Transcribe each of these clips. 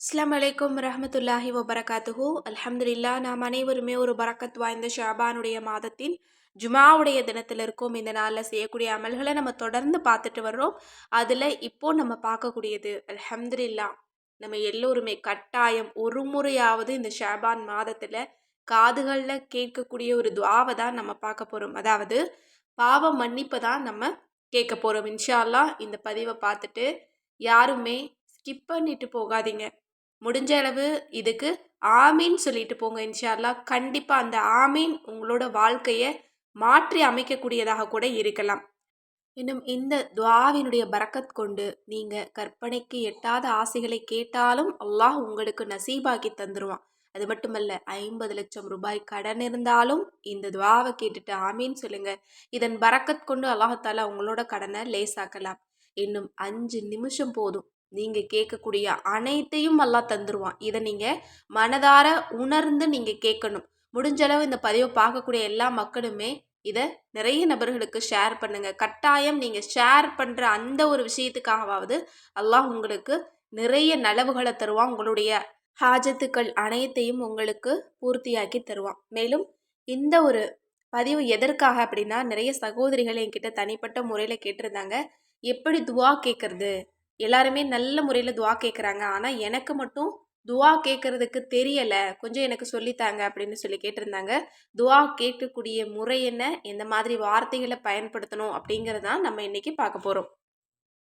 அஸ்லாம் வலைக்கம் ரஹமத்துல்லாஹி வபரகாத்துஹு. அல்ஹம்துலில்லா நாம் அனைவருமே ஒரு பரக்கத் வாய்ந்த ஷாபானுடைய மாதத்தின் ஜுமாவுடைய தினத்தில் இருக்கோம். இந்த நாளில் செய்யக்கூடிய அமல்களை நம்ம தொடர்ந்து பார்த்துட்டு வர்றோம். அதில் இப்போ நம்ம பார்க்கக்கூடியது அல்ஹம்துலில்லா நம்ம எல்லோருமே கட்டாயம் ஒரு முறையாவது இந்த ஷாபான் மாதத்தில் காதுகளில் கேட்கக்கூடிய ஒரு துவாவை தான் நம்ம பார்க்க போகிறோம் அதாவது பாவ மன்னிப்பை தான் நம்ம கேட்க போகிறோம் இன்ஷா இந்த பதிவை பார்த்துட்டு யாருமே ஸ்கிப் பண்ணிட்டு போகாதீங்க. முடிஞ்ச அளவு இதுக்கு ஆமீன் சொல்லிட்டு போங்க இன்ஷால்லா கண்டிப்பாக அந்த ஆமீன் உங்களோட வாழ்க்கையை மாற்றி அமைக்கக்கூடியதாக கூட இருக்கலாம். இன்னும் இந்த துவாவினுடைய பறக்கத் கொண்டு நீங்கள் கற்பனைக்கு எட்டாத ஆசைகளை கேட்டாலும் அல்லாஹ் உங்களுக்கு நசீபாக்கி தந்துடுவான் அது மட்டுமல்ல ஐம்பது லட்சம் ரூபாய் கடன் இருந்தாலும் இந்த துவாவை கேட்டுட்டு ஆமீன் சொல்லுங்க. இதன் பறக்கத் கொண்டு அல்லாஹால உங்களோட கடனை லேசாக்கலாம். இன்னும் அஞ்சு நிமிஷம் போதும். நீங்கள் கேட்கக்கூடிய அனைத்தையும் எல்லாம் தந்துடுவான் இதை நீங்கள் மனதார உணர்ந்து நீங்கள் கேட்கணும் முடிஞ்ச அளவு இந்த பதிவை பார்க்கக்கூடிய எல்லா மக்களுமே இதை நிறைய நபர்களுக்கு ஷேர் பண்ணுங்கள் கட்டாயம் நீங்கள் ஷேர் பண்ணுற அந்த ஒரு விஷயத்துக்காகவாவது அல்லாஹ் உங்களுக்கு நிறைய நலவுகளை தருவான். உங்களுடைய ஹாஜத்துக்கள் அனைத்தையும் உங்களுக்கு பூர்த்தியாக்கி தருவான். மேலும் இந்த ஒரு பதிவு எதற்காக அப்படின்னா நிறைய சகோதரிகள் என்கிட்ட தனிப்பட்ட முறையில் கேட்டிருந்தாங்க. எப்படி துவா கேட்குறது எல்லாருமே நல்ல முறையில் துவா கேட்குறாங்க ஆனால் எனக்கு மட்டும் துவா கேட்குறதுக்கு தெரியலை. கொஞ்சம் எனக்கு சொல்லித்தாங்க அப்படின்னு சொல்லி கேட்டிருந்தாங்க. துவா கேட்கக்கூடிய முறை என்ன? எந்த மாதிரி வார்த்தைகளை பயன்படுத்தணும்? அப்படிங்கிறதான் நம்ம இன்றைக்கி பார்க்க போகிறோம்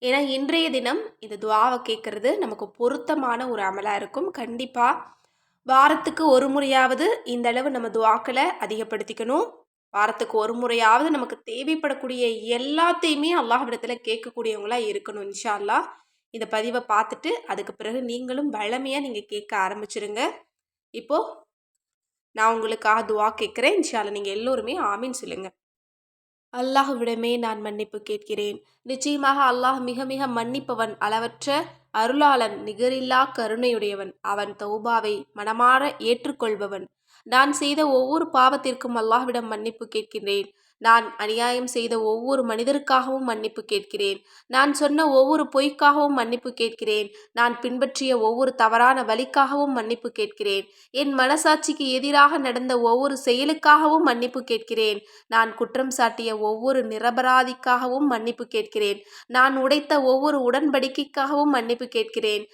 ஏன்னா இன்றைய தினம் இந்த துவாவை கேட்குறது நமக்கு பொருத்தமான ஒரு அமலாக இருக்கும். கண்டிப்பாக வாரத்துக்கு ஒரு முறையாவது இந்த அளவு நம்ம துவாக்களை அதிகப்படுத்திக்கணும். வாரத்துக்கு ஒரு முறையாவது நமக்கு தேவைப்படக்கூடிய எல்லாத்தையுமே அல்லாஹ்விடத்தில் கேட்கக்கூடியவங்களாக இருக்கணும் இன்ஷா அல்லா இந்த பதிவை பார்த்துட்டு அதுக்கு பிறகு நீங்களும் வளமையாக நீங்கள் கேட்க ஆரம்பிச்சிருங்க. இப்போது நான் உங்களுக்காக துவா கேட்குறேன். இன்ஷால்ல நீங்கள் எல்லோருமே ஆமீன் சொல்லுங்கள் அல்லாஹ்விடமே நான் மன்னிப்பு கேட்கிறேன். நிச்சயமாக அல்லாஹ் மிக மிக மன்னிப்பவன் அளவற்ற அருளாளன் நிகரில்லா கருணையுடையவன். அவன் தௌபாவை மனமாற ஏற்றுக்கொள்பவன். நான் செய்த ஒவ்வொரு பாவத்திற்கும் அல்லாஹ்விடம் மன்னிப்பு கேட்கின்றேன். நான் அநியாயம் செய்த ஒவ்வொரு மனிதருக்காகவும் மன்னிப்பு கேட்கிறேன். நான் சொன்ன ஒவ்வொரு பொய்க்காகவும் மன்னிப்பு கேட்கிறேன். நான் பின்பற்றிய ஒவ்வொரு தவறான வழிக்காகவும் மன்னிப்பு கேட்கிறேன். என் மனசாட்சிக்கு எதிராக நடந்த ஒவ்வொரு செயலுக்காகவும் மன்னிப்பு கேட்கிறேன். நான் குற்றம் சாட்டிய ஒவ்வொரு நிரபராதிக்காகவும் மன்னிப்பு கேட்கிறேன். நான் உடைத்த ஒவ்வொரு உடன்படிக்கைக்காகவும் மன்னிப்பு கேட்கிறேன்.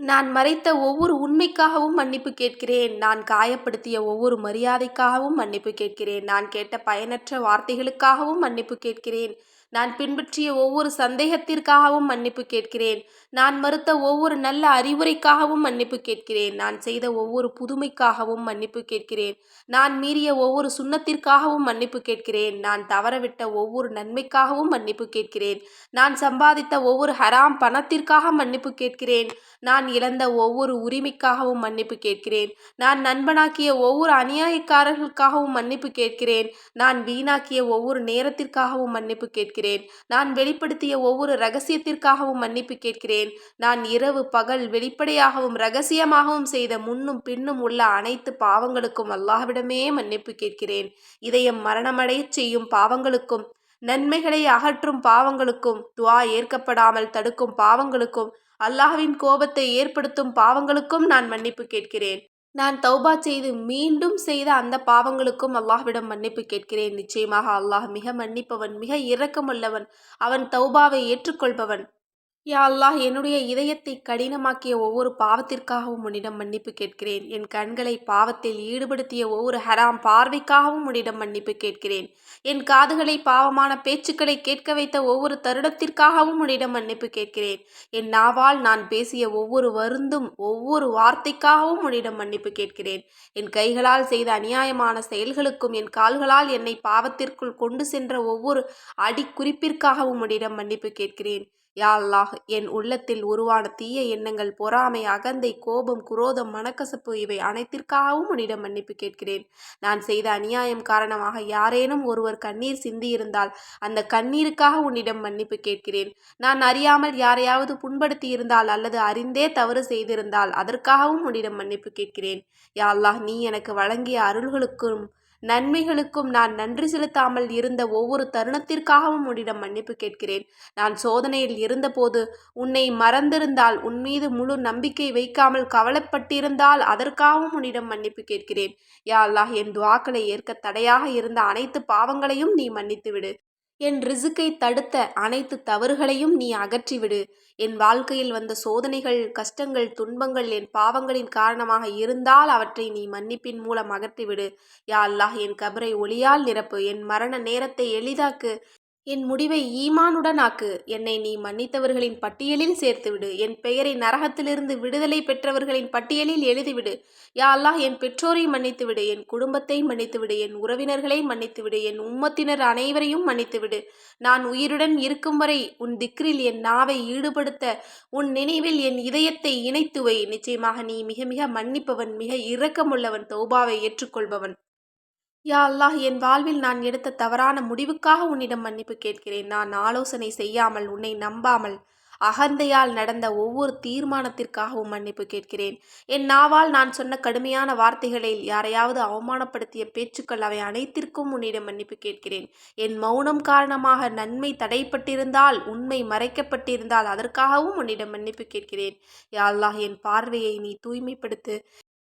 நான் மறைத்த ஒவ்வொரு உண்மைக்காகவும் மன்னிப்பு கேட்கிறேன். நான் காயப்படுத்திய ஒவ்வொரு மரியாதைக்காகவும் மன்னிப்பு கேட்கிறேன். நான் கேட்ட பயனற்ற வார்த்தைகளுக்காகவும் மன்னிப்பு கேட்கிறேன். நான் பின்பற்றிய ஒவ்வொரு சந்தேகத்திற்காகவும் மன்னிப்பு கேட்கிறேன். நான் மறுத்த ஒவ்வொரு நல்ல அறிவுரைக்காகவும் மன்னிப்பு கேட்கிறேன். நான் செய்த ஒவ்வொரு புதுமைக்காகவும் மன்னிப்பு கேட்கிறேன். நான் மீறிய ஒவ்வொரு சுண்ணத்திற்காகவும் மன்னிப்பு கேட்கிறேன். நான் தவறவிட்ட ஒவ்வொரு நன்மைக்காகவும் மன்னிப்பு கேட்கிறேன். நான் சம்பாதித்த ஒவ்வொரு ஹராம் பணத்திற்காக மன்னிப்பு கேட்கிறேன். நான் இழந்த ஒவ்வொரு உரிமைக்காகவும் மன்னிப்பு கேட்கிறேன். நான் நண்பனாக்கிய ஒவ்வொரு அநியாயக்காரர்களுக்காகவும் மன்னிப்பு கேட்கிறேன். நான் வீணாக்கிய ஒவ்வொரு நேரத்திற்காகவும் மன்னிப்பு கேட்கிறேன். நான் வெளிப்படுத்திய ஒவ்வொரு ரகசியத்திற்காகவும் மன்னிப்பு கேட்கிறேன். நான் இரவு பகல் வெளிப்படையாகவும் ரகசியமாகவும் செய்த முன்னும் பின்னும் உள்ள அனைத்து பாவங்களுக்கும் அல்லாஹ்விடமே மன்னிப்பு கேட்கிறேன். இதயம் மரணமடையச் செய்யும் பாவங்களுக்கும் நன்மைகளை அகற்றும் பாவங்களுக்கும் துவா ஏற்கப்படாமல் தடுக்கும் பாவங்களுக்கும் அல்லாஹ்வின் கோபத்தை ஏற்படுத்தும் பாவங்களுக்கும் நான் மன்னிப்பு கேட்கிறேன். நான் தௌபா செய்து மீண்டும் செய்த அந்த பாவங்களுக்கும் அல்லாஹ்விடம் மன்னிப்பு கேட்கிறேன். நிச்சயமாக அல்லாஹ் மிக மன்னிப்பவன் மிக இரக்கமுள்ளவன். அவன் தௌபாவை ஏற்றுக்கொள்பவன். யா அல்லாஹ் என்னுடைய இதயத்தை கடினமாக்கிய ஒவ்வொரு பாவத்திற்காகவும் உன்னிடம் மன்னிப்பு கேட்கிறேன். என் கண்களை பாவத்தில் ஈடுபடுத்திய ஒவ்வொரு ஹராம் பார்வைக்காகவும் உன்னிடம் மன்னிப்பு கேட்கிறேன். என் காதுகளை பாவமான பேச்சுக்களை கேட்க வைத்த ஒவ்வொரு தருடத்திற்காகவும் உன்னிடம் மன்னிப்பு கேட்கிறேன். என் நாவால் நான் பேசிய ஒவ்வொரு வருந்தும் ஒவ்வொரு வார்த்தைக்காகவும் உன்னிடம் மன்னிப்பு கேட்கிறேன். என் கைகளால் செய்த அநியாயமான செயல்களுக்கும் என் கால்களால் என்னை பாவத்திற்குள் கொண்டு சென்ற ஒவ்வொரு அடிக்குறிப்பிற்காகவும் உன்னிடம் மன்னிப்பு கேட்கிறேன். யா என் உள்ளத்தில் உருவான தீய எண்ணங்கள் பொறாமை அகந்தை கோபம் குரோதம் மனக்கசப்பு இவை அனைத்திற்காகவும் உன்னிடம் மன்னிப்பு கேட்கிறேன். நான் செய்த அநியாயம் காரணமாக யாரேனும் ஒருவர் கண்ணீர் சிந்தியிருந்தால் அந்த கண்ணீருக்காக உன்னிடம் மன்னிப்பு கேட்கிறேன். நான் அறியாமல் யாரையாவது புண்படுத்தி இருந்தால் அல்லது அறிந்தே தவறு செய்திருந்தால் அதற்காகவும் உன்னிடம் மன்னிப்பு கேட்கிறேன். யா நீ எனக்கு வழங்கிய அருள்களுக்கும் நன்மைகளுக்கும் நான் நன்றி செலுத்தாமல் இருந்த ஒவ்வொரு தருணத்திற்காகவும் உன்னிடம் மன்னிப்பு கேட்கிறேன். நான் சோதனையில் இருந்தபோது உன்னை மறந்திருந்தால் உன் மீது முழு நம்பிக்கை வைக்காமல் கவலைப்பட்டிருந்தால் அதற்காகவும் உன்னிடம் மன்னிப்பு கேட்கிறேன். யா அல்லாஹ் என் துவாக்களை ஏற்க தடையாக இருந்த அனைத்து பாவங்களையும் நீ மன்னித்துவிடு. என் ரிசுக்கை தடுத்த அனைத்து தவறுகளையும் நீ அகற்றிவிடு. என் வாழ்க்கையில் வந்த சோதனைகள் கஷ்டங்கள் துன்பங்கள் என் பாவங்களின் காரணமாக இருந்தால் அவற்றை நீ மன்னிப்பின் மூலம் அகற்றிவிடு. யா அல்லாஹ் என் கபரை ஒளியால் நிரப்பு. என் மரண நேரத்தை எளிதாக்கு. என் முடிவை ஈமானுடன் ஆக்கு என்னை நீ மன்னித்தவர்களின் பட்டியலில் சேர்த்துவிடு. என் பெயரை நரகத்திலிருந்து விடுதலை பெற்றவர்களின் பட்டியலில் எழுதிவிடு. யா அல்லாஹ் என் பெற்றோரை மன்னித்துவிடு. என் குடும்பத்தை மன்னித்துவிடு. என் உறவினர்களை மன்னித்துவிடு. என் உம்மத்தினர் அனைவரையும் மன்னித்துவிடு. நான் உயிருடன் இருக்கும் வரை உன் திக்ரில் என் நாவை ஈடுபடுத்த உன் நினைவில் என் இதயத்தை இணைத்துவை நிச்சயமாக நீ மிக மிக மன்னிப்பவன் மிக இரக்கமுள்ளவன் தௌபாவை ஏற்றுக்கொள்பவன். யா அல்லாஹ் என் வாழ்வில் நான் எடுத்த தவறான முடிவுக்காக உன்னிடம் மன்னிப்பு கேட்கிறேன். நான் ஆலோசனை செய்யாமல் உன்னை நம்பாமல் அகந்தையால் நடந்த ஒவ்வொரு தீர்மானத்திற்காகவும் மன்னிப்பு கேட்கிறேன். என் நாவால் நான் சொன்ன கடுமையான வார்த்தைகளில் யாரையாவது அவமானப்படுத்திய பேச்சுக்கள் அவை அனைத்திற்கும் உன்னிடம் மன்னிப்பு கேட்கிறேன். என் மௌனம் காரணமாக நன்மை தடைப்பட்டிருந்தால் உண்மை மறைக்கப்பட்டிருந்தால் அதற்காகவும் உன்னிடம் மன்னிப்பு கேட்கிறேன். யா அல்லாஹ் என் பார்வையை நீ தூய்மைப்படுத்து.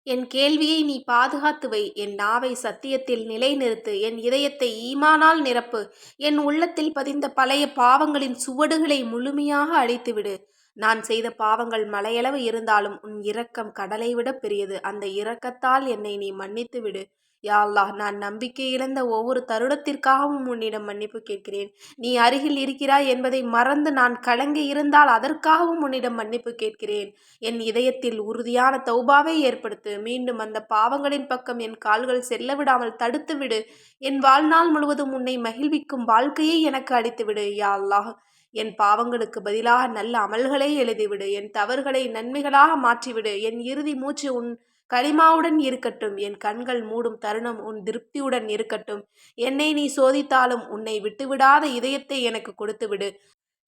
என் கேள்வியை நீ பாதுகாத்து வை. என் நாவை சத்தியத்தில் நிலைநிறுத்து. என் இதயத்தை ஈமானால் நிரப்பு. என் உள்ளத்தில் பதிந்த பழைய பாவங்களின் சுவடுகளை முழுமையாக அழித்துவிடு. நான் செய்த பாவங்கள் மலையளவு இருந்தாலும் உன் இரக்கம் கடலை விட பெரியது. அந்த இரக்கத்தால் என்னை நீ மன்னித்து விடு யா அல்லாஹ் நான் நம்பிக்கை இழந்த ஒவ்வொரு தருணத்திற்காகவும் உன்னிடம் மன்னிப்பு கேட்கிறேன். நீ அருகில் இருக்கிறாய் என்பதை மறந்து நான் கலங்கி இருந்தால் அதற்காகவும் உன்னிடம் மன்னிப்பு கேட்கிறேன். என் இதயத்தில் உறுதியான தௌபாவை ஏற்படுத்து மீண்டும் அந்த பாவங்களின் பக்கம் என் கால்கள் செல்ல விடாமல் தடுத்துவிடு என் வாழ்நாள் முழுவதும் உன்னை மகிழ்விக்கும் வாழ்க்கையை எனக்கு அளித்துவிடு யா அல்லாஹ். என் பாவங்களுக்கு பதிலாக நல்ல அமல்களை எழுதிவிடு. என் தவறுகளை நன்மைகளாக மாற்றிவிடு. என் இறுதி மூச்சு உன் களிமாவுடன் இருக்கட்டும் என் கண்கள் மூடும் தருணம் உன் திருப்தியுடன் இருக்கட்டும். என்னை நீ சோதித்தாலும் உன்னை விட்டுவிடாத இதயத்தை எனக்கு கொடுத்துவிடு.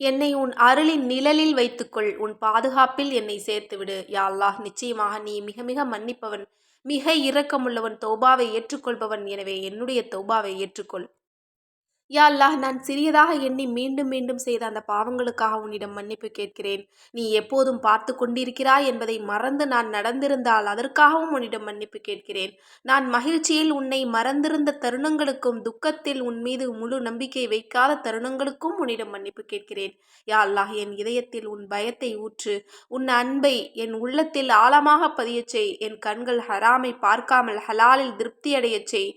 என்னை உன் அருளின் நிழலில் வைத்துக்கொள் உன் பாதுகாப்பில் என்னை சேர்த்துவிடு. யா நிச்சயமாக நீ மிக மிக மன்னிப்பவன் மிக இரக்கமுள்ளவன் தௌபாவை ஏற்றுக்கொள்பவன். எனவே என்னுடைய தௌபாவை ஏற்றுக்கொள். யா அல்லாஹ் நான் சிறியதாக எண்ணி மீண்டும் மீண்டும் செய்த அந்த பாவங்களுக்காக உன்னிடம் மன்னிப்பு கேட்கிறேன். நீ எப்போதும் பார்த்து கொண்டிருக்கிறாய் என்பதை மறந்து நான் நடந்திருந்தால் அதற்காகவும் உன்னிடம் மன்னிப்பு கேட்கிறேன். நான் மகிழ்ச்சியில் உன்னை மறந்திருந்த தருணங்களுக்கும் துக்கத்தில் உன் மீது முழு நம்பிக்கை வைக்காத தருணங்களுக்கும் உன்னிடம் மன்னிப்பு கேட்கிறேன். யா அல்லாஹ் என் இதயத்தில் உன் பயத்தை ஊற்று உன் அன்பை என் உள்ளத்தில் ஆழமாக பதியச் செய். என் கண்கள் ஹராமை பார்க்காமல் ஹலாலில் திருப்தியடையச் செய்.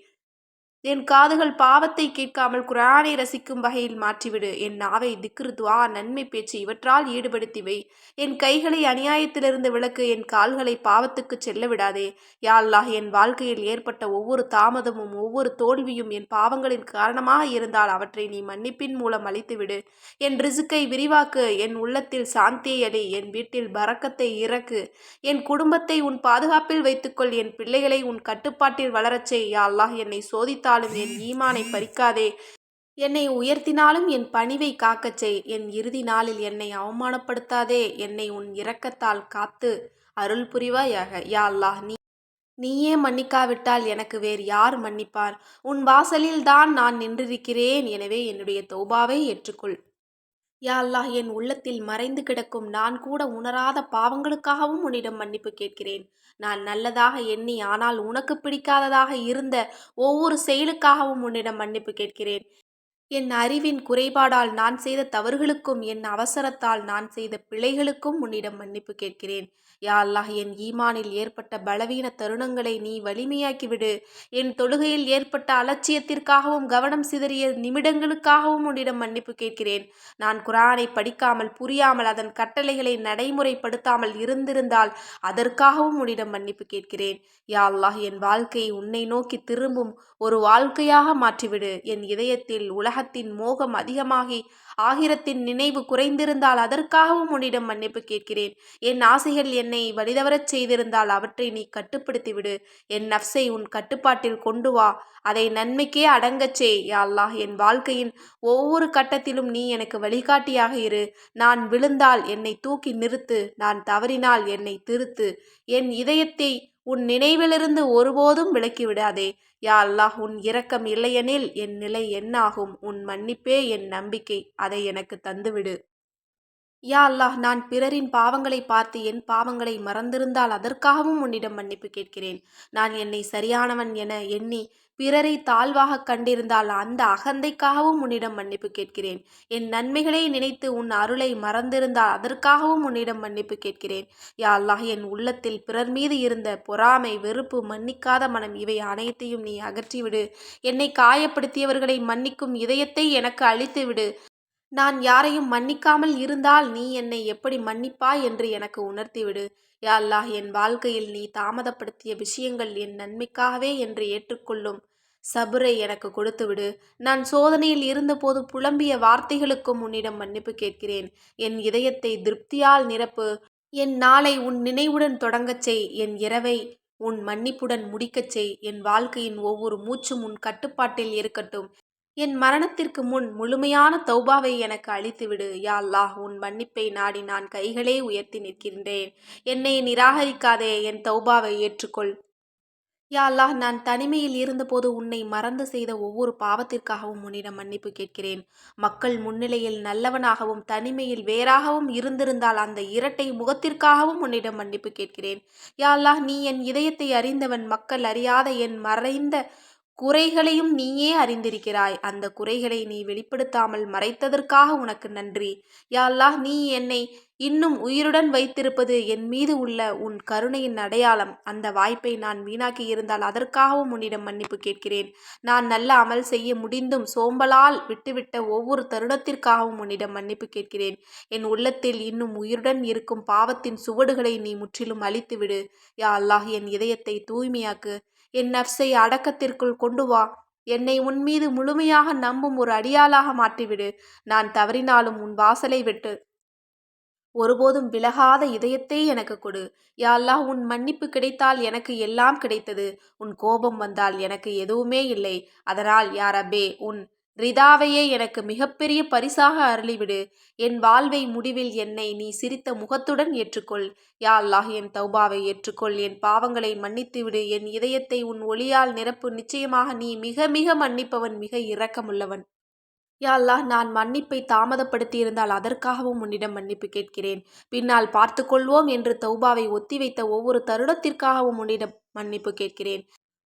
என் காதுகள் பாவத்தை கேட்காமல் குரானை ரசிக்கும் வகையில் மாற்றிவிடு. என் நாவை திக்ரு துவா நன்மை பேச்சு இவற்றால் ஈடுபடுத்தி வை. என் கைகளை அநியாயத்திலிருந்து விளக்கு என் கால்களை பாவத்துக்கு செல்ல விடாதே. யா அல்லாஹ் என் வாழ்க்கையில் ஏற்பட்ட ஒவ்வொரு தாமதமும் ஒவ்வொரு தோல்வியும் என் பாவங்களின் காரணமாக இருந்தால் அவற்றை நீ மன்னிப்பின் மூலம் அழித்துவிடு. என் ரிசுக்கை விரிவாக்கு என் உள்ளத்தில் சாந்தியை அடி என் வீட்டில் பறக்கத்தை இறக்கு. என் குடும்பத்தை உன் பாதுகாப்பில் வைத்துக்கொள் என் பிள்ளைகளை உன் கட்டுப்பாட்டில் வளரச்சே யா அல்லாஹ் என்னை சோதித்த பறித்தாலும் என் ஈமானை பறிக்காதே. என்னை உயர்த்தினாலும் என் பணிவை காக்கச் செய். என் இறுதி நாளில் என்னை அவமானப்படுத்தாதே. என்னை உன் இரக்கத்தால் காத்து அருள் புரிவாயாக. யா அல்லாஹ் நீ நீயே மன்னிக்காவிட்டால் எனக்கு வேறு யார் மன்னிப்பார்? உன் வாசலில் தான் நான் நின்றிருக்கிறேன். எனவே என்னுடைய தௌபாவை ஏற்றுக்கொள். யா அல்லாஹ் என் உள்ளத்தில் மறைந்து கிடக்கும் நான் கூட உணராத பாவங்களுக்காகவும் உன்னிடம் மன்னிப்பு கேட்கிறேன். நான் நல்லதாக எண்ணி ஆனால் உனக்கு பிடிக்காததாக இருந்த ஒவ்வொரு செயலுக்காகவும் உன்னிடம் மன்னிப்பு கேட்கிறேன். என் அறிவின் குறைபாடால் நான் செய்த தவறுகளுக்கும் என் அவசரத்தால் நான் செய்த பிழைகளுக்கும் உன்னிடம் மன்னிப்பு கேட்கிறேன். யா அல்லாஹ் என் ஈமானில் ஏற்பட்ட பலவீன தருணங்களை நீ வலிமையாக்கிவிடு. என் தொழுகையில் ஏற்பட்ட அலட்சியத்திற்காகவும் கவனம் சிதறிய நிமிடங்களுக்காகவும் உன்னிடம் மன்னிப்பு கேட்கிறேன். நான் குரானை படிக்காமல் புரியாமல் அதன் கட்டளைகளை நடைமுறைப்படுத்தாமல் இருந்திருந்தால் அதற்காகவும் உன்னிடம் மன்னிப்பு கேட்கிறேன். யா அல்லாஹ் என் வாழ்க்கையை உன்னை நோக்கி திரும்பும் ஒரு வாழ்க்கையாக மாற்றிவிடு. என் இதயத்தில் உலக உலகத்தின் மோகம் அதிகமாகி ஆகிரத்தின் நினைவு குறைந்திருந்தால் அதற்காகவும் உன்னிடம் மன்னிப்பு கேட்கிறேன். என் ஆசைகள் என்னை வழிதவரச் செய்திருந்தால் அவற்றை நீ கட்டுப்படுத்திவிடு. என் நஃப்ஸை உன் கட்டுப்பாட்டில் கொண்டு வா. அதை நன்மைக்கே அடங்கச்சே யா அல்லாஹ் என் வாழ்க்கையின் ஒவ்வொரு கட்டத்திலும் நீ எனக்கு வழிகாட்டியாக இரு. நான் விழுந்தால் என்னை தூக்கி நிறுத்து. நான் தவறினால் என்னை திருத்து. என் இதயத்தை உன் நினைவிலிருந்து ஒருபோதும் விலக்கி விடாதே. யா அல்லாஹ் உன் இரக்கம் இல்லையெனில் என் நிலை என்னாகும்? உன் மன்னிப்பே என் நம்பிக்கை. அதை எனக்கு தந்துவிடு. யா அல்லாஹ் நான் பிறரின் பாவங்களை பார்த்து என் பாவங்களை மறந்திருந்தால் அதற்காகவும் உன்னிடம் மன்னிப்பு கேட்கிறேன். நான் என்னை சரியானவன் என எண்ணி பிறரை தாழ்வாக கண்டிருந்தால் அந்த அகந்தைக்காகவும் உன்னிடம் மன்னிப்பு கேட்கிறேன். என் நன்மைகளை நினைத்து உன் அருளை மறந்திருந்தால் அதற்காகவும் உன்னிடம் மன்னிப்பு கேட்கிறேன். யா அல்லாஹ் என் உள்ளத்தில் பிறர் மீது இருந்த பொறாமை வெறுப்பு மன்னிக்காத மனம் இவை அனைத்தையும் நீ அகற்றிவிடு. என்னை காயப்படுத்தியவர்களை மன்னிக்கும் இதயத்தை எனக்கு அளித்துவிடு நான் யாரையும் மன்னிக்காமல் இருந்தால் நீ என்னை எப்படி மன்னிப்பாய் என்று எனக்கு உணர்த்திவிடு. யா அல்லாஹ் என் வாழ்க்கையில் நீ தாமதப்படுத்திய விஷயங்கள் என் நன்மைக்காகவே என்று ஏற்றுக்கொள்ளும். சபுரை எனக்கு கொடுத்துவிடு. நான் சோதனையில் இருந்தபோது புலம்பிய வார்த்தைகளுக்கும் உன்னிடம் மன்னிப்பு கேட்கிறேன். என் இதயத்தை திருப்தியால் நிரப்பு. என் நாளை உன் நினைவுடன் தொடங்கச் செய். என் இரவை உன் மன்னிப்புடன் முடிக்கச் செய். என் வாழ்க்கையின் ஒவ்வொரு மூச்சும் உன் கட்டுப்பாட்டில் இருக்கட்டும். என் மரணத்திற்கு முன் முழுமையான தௌபாவை எனக்கு அளித்துவிடு. யா உன் மன்னிப்பை நாடி நான் கைகளே உயர்த்தி நிற்கின்றேன். என்னை நிராகரிக்காதே. என் தௌபாவை ஏற்றுக்கொள். யா அல்லாஹ் நான் தனிமையில் இருந்தபோது உன்னை மறந்து செய்த ஒவ்வொரு பாவத்திற்காகவும் உன்னிடம் மன்னிப்பு கேட்கிறேன். மக்கள் முன்னிலையில் நல்லவனாகவும் தனிமையில் வேறாகவும் இருந்திருந்தால் அந்த இரட்டை முகத்திற்காகவும் உன்னிடம் மன்னிப்பு கேட்கிறேன். யா அல்லாஹ் நீ என் இதயத்தை அறிந்தவன் மக்கள் அறியாத என் மறைந்த குறைகளையும் நீயே அறிந்திருக்கிறாய். அந்த குறைகளை நீ வெளிப்படுத்தாமல் மறைத்ததற்காக உனக்கு நன்றி. யா அல்லாஹ் நீ என்னை இன்னும் உயிருடன் வைத்திருப்பது என் மீது உள்ள உன் கருணையின் அடையாளம். அந்த வாய்ப்பை நான் வீணாக்கி இருந்தால் அதற்காகவும் உன்னிடம் மன்னிப்பு கேட்கிறேன். நான் நல்ல அமல் செய்ய முடிந்தும் சோம்பலால் விட்டுவிட்ட ஒவ்வொரு தருணத்திற்காகவும் உன்னிடம் மன்னிப்பு கேட்கிறேன். என் உள்ளத்தில் இன்னும் உயிருடன் இருக்கும் பாவத்தின் சுவடுகளை நீ முற்றிலும் அழித்துவிடு. யா அல்லாஹ் என் இதயத்தை தூய்மையாக்கு. என் நப்சை அடக்கத்திற்குள் கொண்டு வா. என்னை உன் மீது முழுமையாக நம்பும் ஒரு அடியாளாக மாற்றிவிடு. நான் தவறினாலும் உன் வாசலை விட்டு. ஒருபோதும் விலகாத இதயத்தை எனக்கு கொடு. யாழ்லாம் உன் மன்னிப்பு கிடைத்தால் எனக்கு எல்லாம் கிடைத்தது. உன் கோபம் வந்தால் எனக்கு எதுவுமே இல்லை. அதனால் யாரபே உன் ரிதாவையே எனக்கு மிகப்பெரிய பரிசாக அருளிவிடு. என் வாழ்வை முடிவில் என்னை நீ சிரித்த முகத்துடன் ஏற்றுக்கொள். யா அல்லாஹ் என் தௌபாவை ஏற்றுக்கொள். என் பாவங்களை மன்னித்துவிடு. என் இதயத்தை உன் ஒளியால் நிரப்பு. நிச்சயமாக நீ மிக மிக மன்னிப்பவன் மிக இரக்கமுள்ளவன். யா அல்லாஹ் நான் மன்னிப்பை தாமதப்படுத்தியிருந்தால் அதற்காகவும் உன்னிடம் மன்னிப்பு கேட்கிறேன். பின்னால் பார்த்துக்கொள்வோம் என்று தௌபாவை ஒத்திவைத்த ஒவ்வொரு தருணத்திற்காகவும் உன்னிடம் மன்னிப்பு கேட்கிறேன்.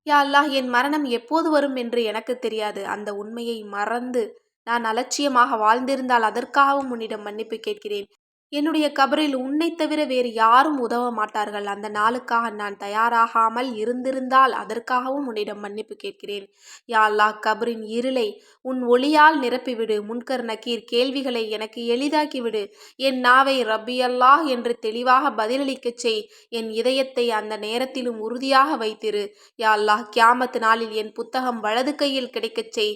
யா அல்லாஹ் என் மரணம் எப்போது வரும் என்று எனக்கு தெரியாது. அந்த உண்மையை மறந்து நான் அலட்சியமாக வாழ்ந்திருந்தால் அதற்காகவும் உன்னிடம் மன்னிப்பு கேட்கிறேன். என்னுடைய கபரில் உன்னை தவிர வேறு யாரும் உதவ மாட்டார்கள். அந்த நாளுக்காக நான் தயாராகாமல் இருந்திருந்தால் அதற்காகவும் உன்னிடம் மன்னிப்பு கேட்கிறேன். யாழ்லா கபரின் இருளை உன் ஒளியால் நிரப்பிவிடு. முன்கர் நக்கீர் கேள்விகளை எனக்கு எளிதாக்கிவிடு. என் நாவை ரப்பியல்லாஹ் என்று தெளிவாக பதிலளிக்கச் செய். என் இதயத்தை அந்த நேரத்திலும் உறுதியாக வைத்திரு. யா அல்லாஹ் கியாமத்து நாளில் என் புத்தகம் வலது கையில் கிடைக்கச் செய்.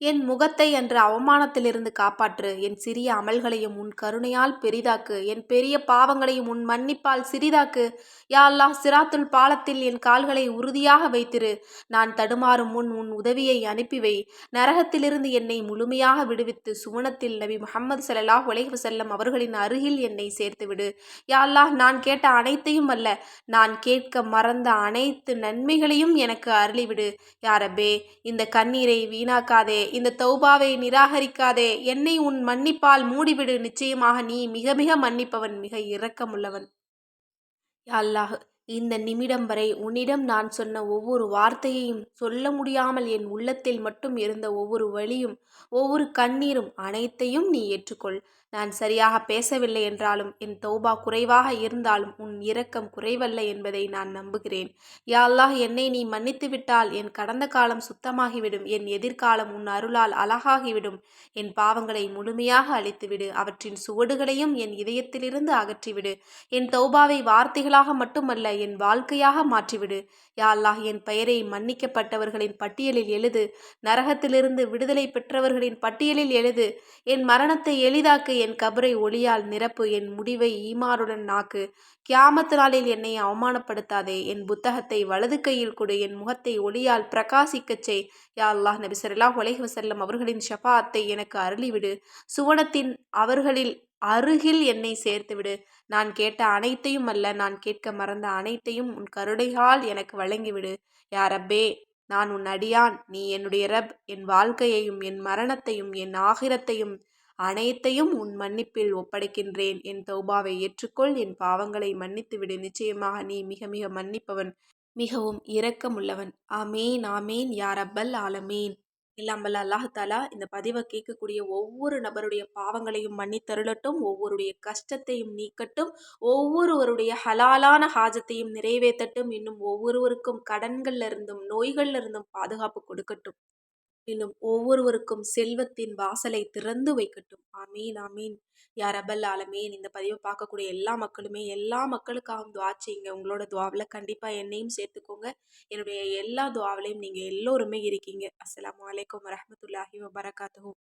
என் முகத்தை என்று அவமானத்திலிருந்து காப்பாற்று. என் சிறிய அமல்களையும் உன் கருணையால் பெரிதாக்கு. என் பெரிய பாவங்களையும் உன் மன்னிப்பால் சிறிதாக்கு. யா அல்லாஹ் சிராத்துல் பாலத்தில் என் கால்களை உறுதியாக வைத்திரு. நான் தடுமாறும் முன் உன் உதவியை அனுப்பிவை நரகத்திலிருந்து என்னை முழுமையாக விடுவித்து சுவனத்தில் நபி முகமது சல்லாஹ் உலக செல்லம் அவர்களின் அருகில் என்னை சேர்த்துவிடு யா அல்லாஹ் நான் கேட்ட அனைத்தையும் அல்ல. நான் கேட்க மறந்த அனைத்து நன்மைகளையும் எனக்கு அருளிவிடு யாரபே இந்த கண்ணீரை வீணாக்காதே. இந்த தௌபாவை நிராகரிக்காதே. என்னை உன் மன்னிப்பால் மூடிவிடு. நிச்சயமாக நீ மிக மிக மன்னிப்பவன் மிக இரக்கமுள்ளவன். அல்லாஹ் இந்த நிமிடம் வரை உன்னிடம் நான் சொன்ன ஒவ்வொரு வார்த்தையையும் சொல்ல முடியாமல் என் உள்ளத்தில் மட்டும் இருந்த ஒவ்வொரு வழியும் ஒவ்வொரு கண்ணீரும் அனைத்தையும் நீ ஏற்றுக்கொள். நான் சரியாக பேசவில்லை என்றாலும் என் தௌபா குறைவாக இருந்தாலும் உன் இரக்கம் குறைவல்ல என்பதை நான் நம்புகிறேன். யா அல்லாஹ் என்னை நீ மன்னித்து விட்டால் என் கடந்த காலம் சுத்தமாகிவிடும் என் எதிர்காலம் உன் அருளால் அழகாகிவிடும். என் பாவங்களை முழுமையாக அழித்துவிடு அவற்றின் சுவடுகளையும் என் இதயத்திலிருந்து அகற்றிவிடு. என் தௌபாவை வார்த்தைகளாக மட்டுமல்ல என் வாழ்க்கையாக மாற்றிவிடு. யா அல்லாஹ் என் பெயரை மன்னிக்கப்பட்டவர்களின் பட்டியலில் எழுது நரகத்திலிருந்து விடுதலை பெற்றவர்களின் பட்டியலில் எழுது. என் மரணத்தை எளிதாக்க என் கபரை ஒளியால் நிரப்பு என் முடிவை ஈமாருடன் நாக்கு. கியாமத்து நாளில் என்னை அவமானப்படுத்தாதே என் புத்தகத்தை வலது கையில் கொடு என் முகத்தை ஒளியால் பிரகாசிக்கச் செய். யா அல்லாஹ் நபி சல்லாஹ் உலக வசல்லம் அவர்களின் ஷபாத்தை எனக்கு அருளிவிடு. சுவனத்தின் அவர்களில் அருகில் என்னை சேர்த்துவிடு. நான் கேட்ட அனைத்தையும் அல்ல நான் கேட்க மறந்த அனைத்தையும் உன் கருடையால் எனக்கு வழங்கிவிடு. யாரப்பே நான் உன் அடியான். நீ என்னுடைய ரப். என் வாழ்க்கையையும் என் மரணத்தையும் என் ஆகிரத்தையும் அனைத்தையும் உன் மன்னிப்பில் ஒப்படைக்கின்றேன். என் தௌபாவை ஏற்றுக்கொள். என் பாவங்களை மன்னித்துவிடு. நிச்சயமாக நீ மிக மிக மன்னிப்பவன் மிகவும் இரக்கமுள்ளவன். ஆமேன் ஆமேன். யாரப்பல் ஆலமேன் ஆலமீன். எல்லாம் வல்ல அல்லாஹாலா இந்த பதிவை கேட்கக்கூடிய ஒவ்வொரு நபருடைய பாவங்களையும் மன்னித்தருளட்டும். ஒவ்வொருடைய கஷ்டத்தையும் நீக்கட்டும். ஒவ்வொருவருடைய ஹலாலான ஹாஜத்தையும் நிறைவேற்றட்டும். இன்னும் ஒவ்வொருவருக்கும் கடன்கள்ல இருந்தும் நோய்கள்ல இருந்தும் பாதுகாப்பு கொடுக்கட்டும். இன்னும் ஒவ்வொருவருக்கும் செல்வத்தின் வாசலை திறந்து வைக்கட்டும். ஆமீன் ஆமீன். யார் ரபல் ஆலமேன். இந்த பதிவை பார்க்கக்கூடிய எல்லா மக்களுமே எல்லா மக்களுக்காகவும் துவா செய்யுங்க. உங்களோட துவாவில் கண்டிப்பாக என்னையும் சேர்த்துக்கோங்க. என்னுடைய எல்லா துவாவிலையும் நீங்கள் எல்லோருமே இருக்கீங்க. அஸ்லாம் வலைக்கம் வரமத்துல்லாஹி வபரகாத்துஹு.